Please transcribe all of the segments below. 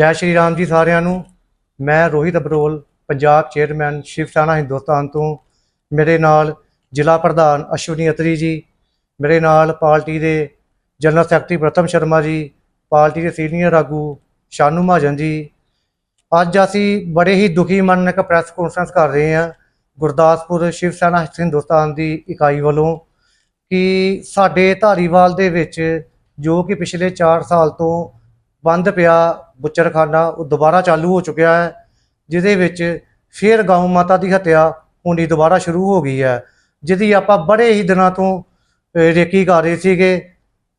ਜੈ ਸ਼੍ਰੀ ਰਾਮ ਜੀ ਸਾਰਿਆਂ ਨੂੰ। ਮੈਂ ਰੋਹਿਤ ਅਬਰੋਲ, ਪੰਜਾਬ ਚੇਅਰਮੈਨ, ਸ਼ਿਵ ਸੈਨਾ ਹਿੰਦੁਸਤਾਨ ਤੋਂ। ਮੇਰੇ ਨਾਲ ਜ਼ਿਲ੍ਹਾ ਪ੍ਰਧਾਨ ਅਸ਼ਵਨੀ ਅਤਰੀ ਜੀ, ਮੇਰੇ ਨਾਲ ਪਾਰਟੀ ਦੇ general secretary ਪ੍ਰਤਮ Sharma ji, party ਦੇ ਸੀਨੀਅਰ ਆਗੂ ਸ਼ਾਨੂ ਮਹਾਜਨ ਜੀ। ਅੱਜ ਅਸੀਂ ਬੜੇ ਹੀ ਦੁਖੀ ਮਨ ਨਾਲ ਇੱਕ ਪ੍ਰੈਸ ਕਾਨਫਰੰਸ ਕਰ ਰਹੇ ਹਾਂ, ਗੁਰਦਾਸਪੁਰ ਸ਼ਿਵ ਸੈਨਾ ਹਿੰਦੁਸਤਾਨ ਦੀ ਇਕਾਈ ਵੱਲੋਂ, ਕਿ ਸਾਡੇ ਧਾਰੀਵਾਲ ਦੇ ਵਿੱਚ ਜੋ ਕਿ ਪਿਛਲੇ 4 ਸਾਲ ਤੋਂ ਬੰਦ ਪਿਆ ਬੁੱਚੜਖਾਨਾ, ਉਹ ਦੁਬਾਰਾ ਚਾਲੂ ਹੋ ਚੁੱਕਿਆ ਹੈ, ਜਿਹਦੇ ਵਿੱਚ ਫਿਰ ਗਊ ਮਾਤਾ ਦੀ ਹੱਤਿਆ ਹੋਣੀ ਦੁਬਾਰਾ ਸ਼ੁਰੂ ਹੋ ਗਈ ਹੈ, ਜਿਹਦੀ ਆਪਾਂ ਬੜੇ ਹੀ ਦਿਨਾਂ ਤੋਂ ਰੇਕੀ ਕਰ ਰਹੇ ਸੀਗੇ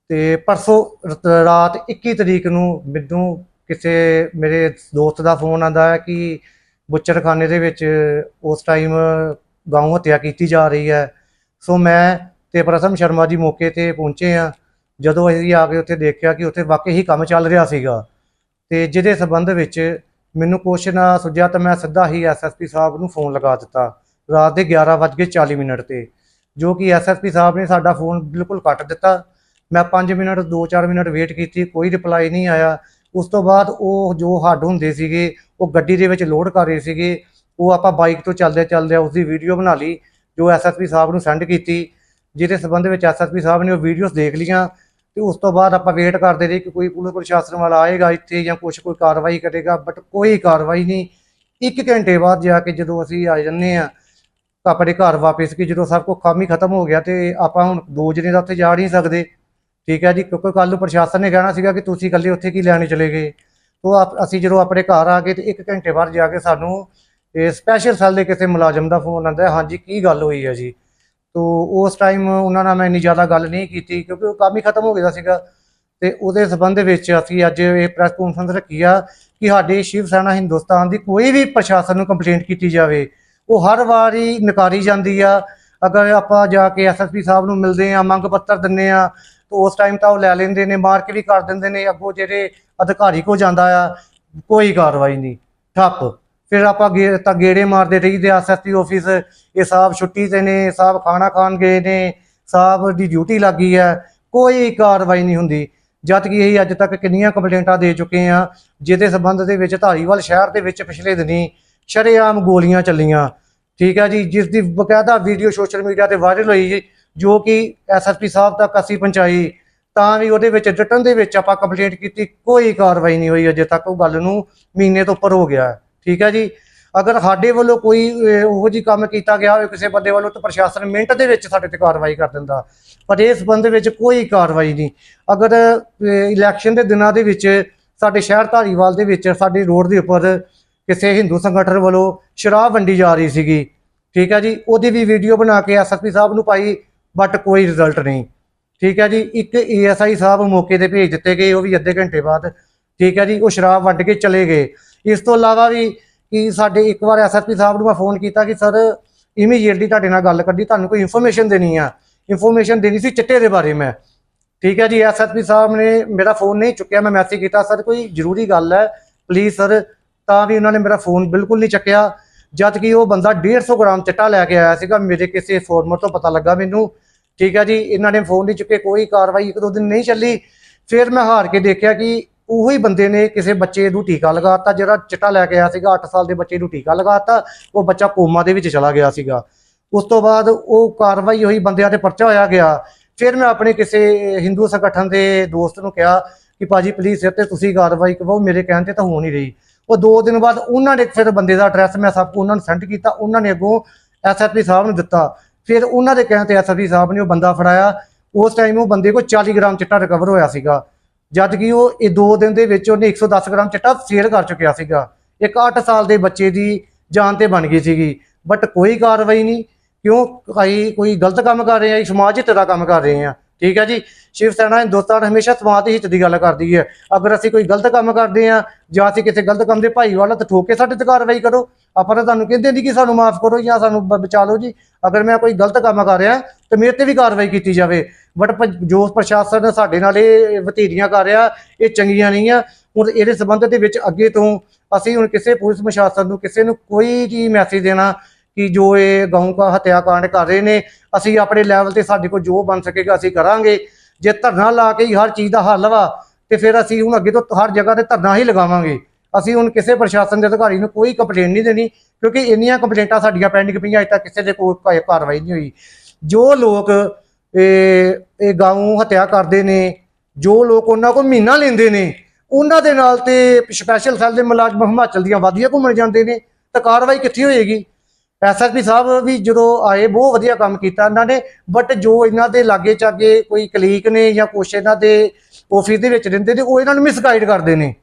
ਤੇ ਪਰਸੋਂ ਰ- ਰਾਤ 21 ਤਰੀਕ ਨੂੰ ਮੈਨੂੰ ਕਿਸੇ ਮੇਰੇ ਦੋਸਤ ਦਾ ਫੋਨ ਆਂਦਾ ਹੈ ਕਿ ਬੁੱਚਰਖਾਨੇ ਦੇ ਵਿੱਚ ਉਸ ਟਾਈਮ ਗਊ ਹੱਤਿਆ ਕੀਤੀ ਜਾ ਰਹੀ ਹੈ, ਸੋ ਮੈਂ ਤੇ ਪ੍ਰਥਮ ਸ਼ਰਮਾ ਜੀ ਮੌਕੇ ਤੇ ਪਹੁੰਚੇ ਆ ਜਦੋਂ ਅਸੀਂ ਆ ਕੇ ਉੱਥੇ ਦੇਖਿਆ ਕਿ ਉੱਥੇ ਵਾਕਈ ਹੀ ਕੰਮ ਚੱਲ ਰਿਹਾ ਸੀਗਾ। ਤੇ ਜਿਹਦੇ ਸਬੰਧ ਵਿੱਚ ਮੈਨੂੰ ਕੁਛ ਨਾ ਸੁਝਿਆ ਤਾਂ ਮੈਂ ਸਿੱਧਾ ਹੀ ਐਸਐਸਪੀ ਸਾਹਿਬ ਨੂੰ ਫੋਨ ਲਗਾ ਦਿੱਤਾ। ਰਾਤ ਦੇ 11:40 ਮਿੰਟ ਤੇ, ਜੋ ਕਿ ਐਸਐਸਪੀ ਸਾਹਿਬ ਨੇ ਸਾਡਾ ਫੋਨ ਬਿਲਕੁਲ ਕੱਟ ਦਿੱਤਾ। ਮੈਂ 5 ਮਿੰਟ 2-4 ਮਿੰਟ ਵੇਟ ਕੀਤੀ, ਕੋਈ ਰਿਪਲਾਈ ਨਹੀਂ ਆਇਆ। ਉਸ ਤੋਂ ਬਾਅਦ ਉਹ ਜੋ ਹੱਡ ਹੁੰਦੇ ਸੀਗੇ, ਉਹ ਗੱਡੀ ਦੇ ਵਿੱਚ ਲੋਡ ਕਰ ਰਹੇ ਸੀਗੇ। ਉਹ ਆਪਾਂ ਬਾਈਕ ਤੋਂ ਚੱਲਦੇ ਚੱਲਦੇ ਉਸ ਦੀ ਵੀਡੀਓ ਬਣਾ ਲਈ, ਜੋ ਐਸਐਸਪੀ ਸਾਹਿਬ ਨੂੰ ਸੈਂਡ ਕੀਤੀ। ਜਿਹਦੇ ਸਬੰਧ ਵਿੱਚ ਐਸਐਸਪੀ ਸਾਹਿਬ ਨੇ ਉਹ ਵੀਡੀਓਜ਼ ਦੇਖ ਲੀਆਂ ਤੇ ਉਸ ਤੋਂ ਬਾਅਦ ਆਪਾਂ ਵੇਟ ਕਰਦੇ ਰਹੇ ਕਿ ਕੋਈ ਪੁਲਿਸ ਪ੍ਰਸ਼ਾਸਨ ਵਾਲਾ ਆਏਗਾ ਇੱਥੇ ਜਾਂ ਕੁਝ ਕੋਈ ਕਾਰਵਾਈ ਕਰੇਗਾ ਬਟ ਕੋਈ ਕਾਰਵਾਈ ਨਹੀਂ। ਇੱਕ ਘੰਟੇ ਬਾਅਦ ਜਾ ਕੇ ਜਦੋਂ ਅਸੀਂ ਆ ਜੰਨੇ ਆ ਆਪਣੇ ਘਰ ਵਾਪਸ ਕਿ ਜਦੋਂ ਸਭ ਕੁਝ ਕੰਮ ਹੀ ਖਤਮ ਹੋ ਗਿਆ ਤੇ ਆਪਾਂ ਹੁਣ ਦੋ ਜਣੇ ਦਾ ਉੱਥੇ ਜਾ ਨਹੀਂ ਸਕਦੇ। ਠੀਕ ਹੈ ਜੀ, ਕਿਉਂਕਿ ਕੱਲ ਨੂੰ ਪ੍ਰਸ਼ਾਸਨ ਨੇ ਕਹਿਣਾ ਸੀਗਾ ਕਿ ਤੁਸੀਂ ਇਕੱਲੇ ਉੱਥੇ ਕੀ ਲੈਣੇ ਚਲੇ ਗਏ। ਤੋਂ ਆਪ- ਅਸੀਂ ਜਦੋਂ ਆਪਣੇ ਘਰ ਆ ਗਏ ਤੇ ਇੱਕ ਘੰਟੇ ਬਾਅਦ ਜਾ ਕੇ ਸਾਨੂੰ ਇਹ ਸਪੈਸ਼ਲ ਸੈੱਲ ਦੇ ਕਿਸੇ ਮੁਲਾਜ਼ਮ ਦਾ ਫੋਨ ਆਉਂਦਾ ਹਾਂਜੀ, ਕੀ ਗੱਲ ਹੋਈ ਹੈ ਜੀ? ਤੋ ਉਸ ਟਾਈਮ ਉਹਨਾਂ ਨਾਲ ਮੈਂ ਇੰਨੀ ਜ਼ਿਆਦਾ ਗੱਲ ਨਹੀਂ ਕੀਤੀ ਕਿਉਂਕਿ ਉਹ ਕੰਮ ਹੀ ਖਤਮ ਹੋ ਗਿਆ ਸੀਗਾ। ਤੇ ਉਹਦੇ ਸਬੰਧ ਵਿੱਚ ਅਸੀਂ ਅੱਜ ਇਹ ਪ੍ਰੈਸ ਕਾਨਫਰੰਸ ਰੱਖੀ ਆ ਕਿ ਸਾਡੇ ਸ਼ਿਵ ਸੈਨਾ ਹਿੰਦੁਸਤਾਨ ਦੀ ਕੋਈ ਵੀ ਪ੍ਰਸ਼ਾਸਨ ਨੂੰ ਕੰਪਲੇਂਟ ਕੀਤੀ ਜਾਵੇ, ਉਹ ਹਰ ਵਾਰੀ ਨਕਾਰੀ ਜਾਂਦੀ ਆ। ਅਗਰ ਆਪਾਂ ਜਾ ਕੇ ਐਸਐਸਪੀ ਸਾਹਿਬ ਨੂੰ ਮਿਲਦੇ ਆ, ਮੰਗ ਪੱਤਰ ਦਿੰਨੇ ਆ, ਤਾਂ ਉਸ ਟਾਈਮ ਤਾਂ ਉਹ ਲੈ ਲੈਂਦੇ ਨੇ ਮਾਰਕ ਵੀ ਕਰ ਦਿੰਦੇ ਨੇ, ਅੱਗੋਂ ਜਿਹੜੇ ਅਧਿਕਾਰੀ ਕੋ ਜਾਂਦਾ ਆ, ਕੋਈ ਕਾਰਵਾਈ ਨਹੀਂ, ਠੱਪ। ਫਿਰ ਆਪਾਂ ਗੇ, ਤਾਂ ਗੇੜੇ ਮਾਰਦੇ ਰਹੀਦੇ ਐਸਐਸਪੀ ਆਫਿਸ ਇਹ ਸਾਹਿਬ ਛੁੱਟੀ ਤੇ ਨੇ ਸਾਹਿਬ ਖਾਣਾ ਖਾਣ ਗਏ ਨੇ ਸਾਹਿਬ ਦੀ ਡਿਊਟੀ ਲੱਗੀ ਹੈ, ਕੋਈ ਕਾਰਵਾਈ ਨਹੀਂ ਹੁੰਦੀ ਜਦ ਕਿ ਇਹ ਅੱਜ ਤੱਕ ਕਿੰਨੀਆਂ ਕੰਪਲੇਂਟਾਂ ਦੇ ਚੁੱਕੇ ਆ, ਜਿਹਦੇ ਸਬੰਧ ਦੇ ਵਿੱਚ ਧਾਰੀਵਾਲ ਸ਼ਹਿਰ ਦੇ ਵਿੱਚ ਪਿਛਲੇ ਦਿਨੀ ਸ਼ਰੇਆਮ ਗੋਲੀਆਂ ਚੱਲੀਆਂ ਠੀਕ ਹੈ ਜੀ, ਜਿਸ ਦੀ ਬਕਾਇਦਾ ਵੀਡੀਓ ਸੋਸ਼ਲ ਮੀਡੀਆ ਤੇ ਵਾਇਰਲ ਹੋਈ ਜੋ ਕਿ ਐਸਐਸਪੀ ਸਾਹਿਬ ਤੱਕ ਅਸੀਂ ਪਹੁੰਚਾਈ, ਤਾਂ ਵੀ ਉਹਦੇ ਵਿੱਚ ਰਿਟਨ ਦੇ ਵਿੱਚ ਆਪਾਂ ਕੰਪਲੇਂਟ ਕੀਤੀ, ਕੋਈ ਕਾਰਵਾਈ ਨਹੀਂ ਹੋਈ ਅਜੇ ਤੱਕ, ਉਹ ਗੱਲ ਨੂੰ ਮਹੀਨੇ ਤੋਂ ਉੱਪਰ ਹੋ ਗਿਆ ਹੈ। ਠੀਕ ਹੈ ਜੀ? ਅਗਰ ਸਾਡੇ ਵੱਲੋਂ ਕੋਈ ਅਹ, ਉਹੋ ਜੀ ਕੰਮ ਕੀਤਾ ਗਿਆ ਹੋਵੇ ਕਿਸੇ ਬੰਦੇ ਵੱਲੋਂ ਤਾਂ ਪ੍ਰਸ਼ਾਸਨ ਮਿੰਟ ਦੇ ਵਿੱਚ ਸਾਡੇ ਤੇ ਕਾਰਵਾਈ ਕਰ ਦਿੰਦਾ। ਪਰ ਇਸ ਸੰਬੰਧ ਵਿੱਚ ਕੋਈ ਕਾਰਵਾਈ ਨਹੀਂ। ਅਗਰ ਇਲੈਕਸ਼ਨ ਦੇ ਦਿਨਾਂ ਦੇ ਵਿੱਚ ਸਾਡੇ ਸ਼ਹਿਰ ਧਾਰੀਵਾਲ ਦੇ ਵਿੱਚ ਸਾਡੀ ਰੋਡ ਦੇ ਉੱਪਰ ਕਿਸੇ ਹਿੰਦੂ ਸੰਗਠਨ ਵੱਲੋਂ ਸ਼ਰਾਬ ਵੰਡੀ ਜਾ ਰਹੀ ਸੀਗੀ ਠੀਕ ਹੈ ਜੀ? ਉਹਦੀ ਵੀ ਵੀਡੀਓ ਬਣਾ ਕੇ ਐਸਐਸਪੀ ਸਾਹਿਬ ਨੂੰ ਪਾਈ ਬਟ ਕੋਈ ਰਿਜ਼ਲਟ ਨਹੀਂ। ਠੀਕ ਹੈ ਜੀ? ਇੱਕ ਏਐਸਆਈ ਸਾਹਿਬ ਮੌਕੇ ਤੇ ਭੇਜ ਦਿੱਤੇ ਗਏ ਉਹ ਵੀ ਅੱਧੇ ਘੰਟੇ ਬਾਅਦ। ਠੀਕ ਹੈ ਜੀ? ਉਹ ਸ਼ਰਾਬ ਵੰਡ ਕੇ ਚਲੇ ਗਏ। ਇਸ ਤੋਂ ਇਲਾਵਾ ਵੀ ਕਿ ਸਾਡੇ ਇੱਕ ਵਾਰ ਐਸਐਸਪੀ ਸਾਹਿਬ ਨੂੰ ਮੈਂ ਫੋਨ ਕੀਤਾ ਕਿ ਸਰ ਇਮੀਡੀਏਟਲੀ ਤੁਹਾਡੇ ਨਾਲ ਗੱਲ ਕਰਨੀ, ਤੁਹਾਨੂੰ ਕੋਈ ਇਨਫੋਰਮੇਸ਼ਨ ਦੇਣੀ ਆ। ਇਨਫੋਰਮੇਸ਼ਨ ਦੇਣੀ ਸੀ ਚਿੱਟੇ ਦੇ ਬਾਰੇ ਮੈਂ। ਠੀਕ ਹੈ ਜੀ ਐਸਐਸਪੀ ਸਾਹਿਬ ਨੇ ਮੇਰਾ ਫੋਨ ਨਹੀਂ ਚੁੱਕਿਆ, ਮੈਂ ਮੈਸੇਜ ਕੀਤਾ, ਸਰ, ਕੋਈ ਜ਼ਰੂਰੀ ਗੱਲ ਹੈ ਪਲੀਜ਼ ਸਰ, ਤਾਂ ਵੀ ਉਹਨਾਂ ਨੇ ਮੇਰਾ ਫੋਨ ਬਿਲਕੁਲ ਨਹੀਂ ਚੱਕਿਆ। ਜਦ ਕਿ ਉਹ ਬੰਦਾ 150 ਗ੍ਰਾਮ ਚਿੱਟਾ ਲੈ ਕੇ ਆਇਆ ਸੀਗਾ, ਮੇਰੇ ਕਿਸੇ ਫੋਰਮਰ ਤੋਂ ਪਤਾ ਲੱਗਾ ਮੈਨੂੰ। ਠੀਕ ਹੈ ਜੀ, ਇਹਨਾਂ ਨੇ ਫੋਨ ਨਹੀਂ ਚੁੱਕੇ, ਕੋਈ ਕਾਰਵਾਈ ਇੱਕ ਦੋ ਦਿਨ ਨਹੀਂ ਚੱਲੀ। ਫਿਰ ਮੈਂ ਹਾਰ ਕੇ ਦੇਖਿਆ ਕਿ ਉਹੀ ਬੰਦੇ ਨੇ ਕਿਸੇ ਬੱਚੇ ਨੂੰ ਟੀਕਾ ਲਗਾਤਾ, ਜਿਹੜਾ ਚਿੱਟਾ ਲੈ ਕੇ ਆਇਆ ਸੀਗਾ 8 ਸਾਲ ਦੇ ਬੱਚੇ ਨੂੰ ਟੀਕਾ ਲਗਾਤਾ, ਉਹ ਬੱਚਾ ਕੋਮਾ ਦੇ ਵਿੱਚ ਚਲਾ ਗਿਆ ਸੀਗਾ। ਉਸ ਤੋਂ ਬਾਅਦ ਉਹ ਕਾਰਵਾਈ ਹੋਈ ਬੰਦਿਆਂ ਤੇ ਪਰਚਾ ਹੋਇਆ ਗਿਆ। ਫਿਰ ਮੈਂ ਆਪਣੇ ਕਿਸੇ ਹਿੰਦੂ ਸੰਗਠਨ ਦੇ ਦੋਸਤ ਨੂੰ ਕਿਹਾ ਕਿ ਭਾਜੀ ਪਲੀਜ਼ ਇਹ ਤੇ ਤੁਸੀਂ ਕਾਰਵਾਈ ਕਰਵਾਓ, ਮੇਰੇ ਕਹਿਣ ਤੇ ਤਾਂ ਹੋ ਨਹੀਂ ਰਹੀ। ਉਹ ਦੋ ਦਿਨ ਬਾਅਦ ਉਹਨਾਂ ਨੇ ਫਿਰ ਬੰਦੇ ਦਾ ਐਡਰੈਸ ਮੈਂ ਸਭ ਉਹਨਾਂ ਨੂੰ ਸੈਂਡ ਕੀਤਾ, ਉਹਨਾਂ ਨੇ ਅੱਗੋਂ ਐਸਐਸਪੀ ਸਾਹਿਬ ਨੂੰ ਦਿੱਤਾ। ਫਿਰ ਉਹਨਾਂ ਦੇ ਕਹਿਣ ਤੇ ਐਸਐਸਪੀ ਸਾਹਿਬ ਨੇ ਉਹ ਬੰਦਾ ਫੜਾਇਆ। ਉਸ ਟਾਈਮ ਉਹ ਬੰਦੇ ਕੋਲ 40 ਗ੍ਰਾਮ ਚਿੱਟਾ ਰਿਕਵਰ ਹੋਇਆ ਸੀਗਾ। ਜਦ ਕਿ ਉਹ ਇਹ ਦੋ ਦਿਨ ਦੇ ਵਿੱਚ ਉਹਨੇ 110 ਗ੍ਰਾਮ ਚਿੱਟਾ ਸੇਲ ਕਰ ਚੁੱਕਿਆ ਸੀਗਾ। ਇੱਕ 8 ਸਾਲ ਦੇ ਬੱਚੇ ਦੀ ਜਾਨ ਤੇ ਬਣ ਗਈ ਸੀਗੀ। ਬਟ ਕੋਈ ਕਾਰਵਾਈ ਨਹੀਂ ਕਿਉਂ ਭਾਈ ਕੋਈ ਗਲਤ ਕੰਮ ਕਰ ਰਹੇ ਆ ਜੀ, ਸਮਾਜ ਹਿੱਤ ਦਾ ਕੰਮ ਕਰ ਰਹੇ ਆ। ਠੀਕ ਹੈ ਜੀ? ਸ਼ਿਵ ਸੈਨਾ ਹਿੰਦੁਸਤਾਨ ਹਮੇਸ਼ਾ ਸਮਾਜ ਹਿੱਤ ਦੀ ਗੱਲ ਕਰਦੀ ਹੈ ਅਗਰ ਅਸੀਂ ਕੋਈ ਗਲਤ ਕੰਮ ਕਰਦੇ ਆ ਜਾਂ ਅਸੀਂ ਕਿਸੇ ਗਲਤ ਕੰਮ ਦੇ ਭਾਈ ਵਾਲਾ ਤਾਂ ਠੋਕ ਕੇ ਸਾਡੇ ਤੇ ਕਾਰਵਾਈ ਕਰੋ ਆਪਾਂ ਤਾਂ ਤੁਹਾਨੂੰ ਕਹਿੰਦੇ ਨਹੀਂ ਕਿ ਸਾਨੂੰ ਮਾਫ ਕਰੋ ਜਾਂ ਸਾਨੂੰ ਬ- ਬਚਾ ਲਓ ਜੀ। ਅਗਰ ਮੈਂ ਕੋਈ ਗਲਤ ਕੰਮ ਕਰ ਰਿਹਾ, ਤੇ ਮੇਰੇ ਤੇ ਵੀ ਕਾਰਵਾਈ ਕੀਤੀ ਜਾਵੇ। ਬਟ ਪ ਜੋ ਪ੍ਰਸ਼ਾਸਨ ਸਾਡੇ ਨਾਲ ਇਹ ਵਤੀਰੀਆਂ ਕਰ ਰਿਹਾ, ਇਹ ਚੰਗੀਆਂ ਨਹੀਂ ਆ। ਹੁਣ ਇਹਦੇ ਸੰਬੰਧ ਦੇ ਵਿੱਚ ਅੱਗੇ ਤੋਂ ਅਸੀਂ ਹੁਣ ਕਿਸੇ ਪੁਲਿਸ ਪ੍ਰਸ਼ਾਸਨ ਨੂੰ ਕਿਸੇ ਨੂੰ ਕੋਈ ਵੀ ਮੈਸੇਜ ਦੇਣਾ ਕਿ ਜੋ ਇਹ ਗਊ ਕਾ ਹੱਤਿਆ ਕਾਂਡ ਕਰ ਰਹੇ ਨੇ, ਅਸੀਂ ਆਪਣੇ ਲੈਵਲ ਤੇ ਸਾਡੇ ਕੋਲ ਜੋ ਬਣ ਸਕੇਗਾ ਅਸੀਂ ਕਰਾਂਗੇ। ਜੇ ਧਰਨਾ ਲਾ ਕੇ ਹੀ ਹਰ ਚੀਜ਼ ਦਾ ਹੱਲ ਵਾ, ਤੇ ਫਿਰ ਅਸੀਂ ਹੁਣ ਅੱਗੇ ਤੋਂ ਹਰ ਜਗ੍ਹਾ ਤੇ ਧਰਨਾ ਹੀ ਲਗਾਵਾਂਗੇ। ਅਸੀਂ ਹੁਣ ਕਿਸੇ ਪ੍ਰਸ਼ਾਸਨ ਦੇ ਅਧਿਕਾਰੀ ਨੂੰ ਕੋਈ ਕੰਪਲੇਂਟ ਨਹੀਂ ਦੇਣੀ, ਕਿਉਂਕਿ ਇੰਨੀਆਂ ਕੰਪਲੇਂਟਾਂ ਸਾਡੀਆਂ ਪੈਂਡਿੰਗ ਪਈਆਂ, ਅਜੇ ਤੱਕ ਕਿਸੇ ਦੇ ਕੋਈ ਕਾਰਵਾਈ ਨਹੀਂ ਹੋਈ। ਜੋ ਲੋਕ, ਇਹ ਇਹ ਗਾਉਂ ਹੱਤਿਆ ਕਰਦੇ ਨੇ, ਜੋ ਲੋਕ ਉਹਨਾਂ ਕੋਲ ਮਹੀਨਾ ਲੈਂਦੇ ਨੇ, ਉਹਨਾਂ ਦੇ ਨਾਲ ਤੇ ਸਪੈਸ਼ਲ ਸੈੱਲ ਦੇ ਮੁਲਾਜ਼ਮ ਹਿਮਾਚਲ ਦੀਆਂ ਵਾਦੀਆਂ ਘੁੰਮਣ ਜਾਂਦੇ ਨੇ, ਤਾਂ ਕਾਰਵਾਈ ਕਿੱਥੇ ਹੋਏਗੀ? ਐਸਐਸਪੀ ਸਾਹਿਬ ਵੀ ਜਦੋਂ ਆਏ, ਬਹੁਤ ਵਧੀਆ ਕੰਮ ਕੀਤਾ ਇਹਨਾਂ ਨੇ ਬਟ ਜੋ ਇਹਨਾਂ ਦੇ ਲਾਗੇ ਚਾਗੇ ਕੋਈ ਕਲੀਕ ਨੇ ਜਾਂ ਕੁਛ ਇਹਨਾਂ ਦੇ ਆਫਿਸ ਦੇ ਵਿੱਚ ਰਹਿੰਦੇ ਨੇ, ਉਹ ਇਹਨਾਂ ਨੂੰ ਮਿਸਗਾਈਡ ਕਰਦੇ ਨੇ।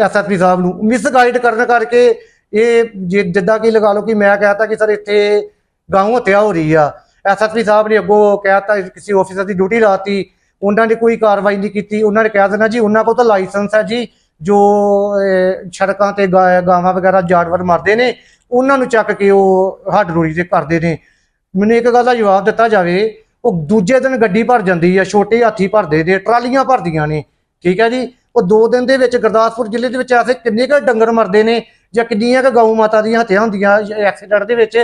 ਐਸਐਸਪੀ ਸਾਹਿਬ ਨੂੰ ਮਿਸਗਾਈਡ ਕਰਨ ਕਰਕੇ ਇਹ ਜੇ- ਜਿੱਦਾਂ ਕਿ ਲਗਾ ਲਓ ਕਿ ਮੈਂ ਕਹਤਾ ਕਿ ਸਰ ਇੱਥੇ ਗਾਉਂ ਹੱਤਿਆ ਹੋ ਰਹੀ ਆ। ਐਸਐਸਪੀ ਸਾਹਿਬ ਨੇ ਅੱਗੋਂ ਕਹਿਤਾ ਕਿਸੇ ਆਫੀਸਰ ਦੀ ਡਿਊਟੀ ਲਾਤੀ, ਉਹਨਾਂ ਨੇ ਕੋਈ ਕਾਰਵਾਈ ਨਹੀਂ ਕੀਤੀ, ਉਹਨਾਂ ਨੇ ਕਹਿ ਦੇਣਾ ਜੀ ਉਹਨਾਂ ਕੋਲ ਤਾਂ ਲਾਇਸੈਂਸ ਹੈ ਜੀ, ਜੋ ਸੜਕਾਂ ਤੇ ਗਾ- ਗਾਵਾਂ ਵਗੈਰਾ ਜਾਨਵਰ ਮਰਦੇ ਨੇ, ਉਹਨਾਂ ਨੂੰ ਚੱਕ ਕੇ ਉਹ ਹੱਡ ਰੋੜੀ ਤੇ ਕਰਦੇ ਨੇ। ਮੈਨੂੰ ਇੱਕ ਗੱਲ ਦਾ ਜਵਾਬ ਦਿੱਤਾ ਜਾਵੇ, ਉਹ ਦੂਜੇ ਦਿਨ ਗੱਡੀ ਭਰ ਜਾਂਦੀ ਆ, ਛੋਟੇ ਹਾਥੀ ਭਰਦੇ ਨੇ, ਟਰਾਲੀਆਂ ਭਰਦੀਆਂ ਨੇ, ਠੀਕ ਹੈ ਜੀ? ਉਹ ਦੋ ਦਿਨ ਦੇ ਵਿੱਚ ਗੁਰਦਾਸਪੁਰ ਜ਼ਿਲ੍ਹੇ ਦੇ ਵਿੱਚ ਐਸੇ ਕਿੰਨੇ ਕੁ ਡੰਗਰ ਮਰਦੇ ਨੇ ਜਾਂ ਕਿੰਨੀਆਂ ਕੁ ਗਊ ਮਾਤਾ ਦੀਆਂ ਹੱਤਿਆ ਹੁੰਦੀਆਂ ਐਕਸੀਡੈਂਟ ਦੇ ਵਿੱਚ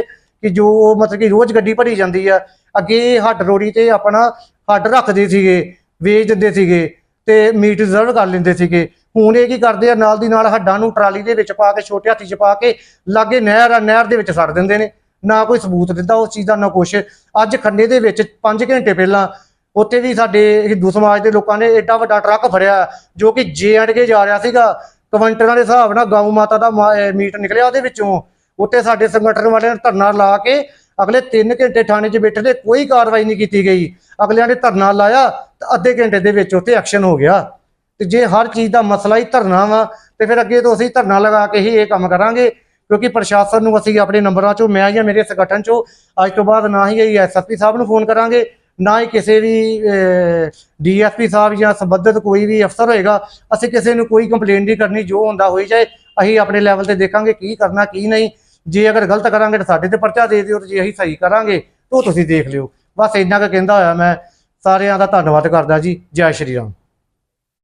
ਕਿ ਜੋ ਉਹ ਮਤਲਬ ਕਿ ਰੋਜ਼ ਗੱਡੀ ਭਰੀ ਜਾਂਦੀ ਆ। ਅੱਗੇ ਹੱਡ ਰੋੜੀ ਤੇ ਆਪਣਾ ਹੱਡ ਰੱਖਦੇ ਸੀਗੇ, ਵੇਚ ਦਿੰਦੇ ਸੀਗੇ ਤੇ ਮੀਟ ਰਿਜ਼ਰਵ ਕਰ ਲੈਂਦੇ ਸੀਗੇ। ਹੁਣ ਇਹ ਕੀ ਕਰਦੇ ਆ, ਨਾਲ ਦੀ ਨਾਲ ਹੱਡਾਂ ਨੂੰ ਟਰਾਲੀ ਦੇ ਵਿੱਚ ਪਾ ਕੇ, ਛੋਟੇ ਹਾਥੀ 'ਚ ਪਾ ਕੇ ਲਾਗੇ ਨਹਿਰ ਆ, ਨਹਿਰ ਦੇ ਵਿੱਚ ਸੜ ਦਿੰਦੇ ਨੇ। ਨਾ ਕੋਈ ਸਬੂਤ ਦਿੰਦਾ ਉਸ ਚੀਜ਼ ਦਾ, ਨਾ ਕੁਛ। ਅੱਜ ਖੰਡੇ ਦੇ ਵਿੱਚ 5 ਘੰਟੇ ਪਹਿਲਾਂ ਉੱਥੇ ਵੀ ਸਾਡੇ ਹਿੰਦੂ ਸਮਾਜ ਦੇ ਲੋਕਾਂ ਨੇ ਏਡਾ ਵੱਡਾ ਟਰੱਕ ਫੜਿਆ ਜੋ ਕਿ ਜੇ ਐਂਡ ਕੇ ਜਾ ਰਿਹਾ ਸੀਗਾ ਕਵੰਟਰਾਂ ਦੇ ਹਿਸਾਬ ਨਾਲ ਗਊ ਮਾਤਾ ਦਾ ਮਾ- ਅਹ ਮੀਟ ਨਿਕਲਿਆ ਉਹਦੇ ਵਿੱਚੋਂ। ਉੱਥੇ ਸਾਡੇ ਸੰਗਠਨ ਵਾਲਿਆਂ ਨੇ ਧਰਨਾ ਲਾ ਕੇ ਅਗਲੇ 3 ਘੰਟੇ ਥਾਣੇ 'ਚ ਬੈਠੇ ਤੇ ਕੋਈ ਕਾਰਵਾਈ ਨਹੀਂ ਕੀਤੀ ਗਈ। ਅਗਲਿਆਂ ਨੇ ਧਰਨਾ ਲਾਇਆ ਤਾਂ ਅੱਧੇ ਘੰਟੇ ਦੇ ਵਿੱਚ ਉੱਥੇ ਐਕਸ਼ਨ ਹੋ ਗਿਆ। ਤੇ ਜੇ ਹਰ ਚੀਜ਼ ਦਾ ਮਸਲਾ ਹੀ ਧਰਨਾ ਵਾ, ਤੇ ਫਿਰ ਅੱਗੇ ਤੋਂ ਅਸੀਂ ਧਰਨਾ ਲਗਾ ਕੇ ਹੀ ਇਹ ਕੰਮ ਕਰਾਂਗੇ, ਕਿਉਂਕਿ ਪ੍ਰਸ਼ਾਸਨ ਨੂੰ ਅਸੀਂ ਆਪਣੇ ਨੰਬਰਾਂ 'ਚੋਂ, ਮੈਂ ਜਾਂ ਮੇਰੇ ਸੰਗਠਨ 'ਚੋਂ, ਅੱਜ ਤੋਂ ਬਾਅਦ ਨਾ ਹੀ ਇਹ ਐਸਐਸਪੀ ਸਾਹਿਬ ਨੂੰ ਫੋਨ ਕਰਾਂਗੇ। ਨਾ ਹੀ ਕਿਸੇ ਵੀ ਡੀਐਸਪੀ ਸਾਹਿਬ ਜਾਂ ਸੰਬੰਧਿਤ ਕੋਈ ਵੀ ਅਫਸਰ ਹੋਏਗਾ, ਅਸੀਂ ਕਿਸੇ ਨੂੰ ਕੋਈ ਕੰਪਲੇਂਟ ਨਹੀਂ ਕਰਨੀ, ਜੋ ਹੁੰਦਾ ਹੋਈ ਜਾਏ, ਅਸੀਂ ਆਪਣੇ ਲੈਵਲ ਤੇ ਦੇਖਾਂਗੇ ਕੀ ਕਰਨਾ, ਕੀ ਨਹੀਂ। ਜੇ ਅਗਰ ਗਲਤ ਕਰਾਂਗੇ ਤਾਂ ਸਾਡੇ ਤੇ ਪਰਚਾ ਦੇ ਦਿਓ ਜੇ ਅਸੀਂ ਸਹੀ ਕਰਾਂਗੇ, ਤਾਂ ਉਹ ਤੁਸੀਂ ਦੇਖ ਲਿਓ। ਬਸ ਇੰਨਾ ਕੁ ਕਹਿੰਦਾ ਹੋਇਆ ਮੈਂ। ਸਾਰਿਆਂ ਦਾ ਧੰਨਵਾਦ ਕਰਦਾ ਜੀ। ਜੈ ਸ਼੍ਰੀ ਰਾਮ।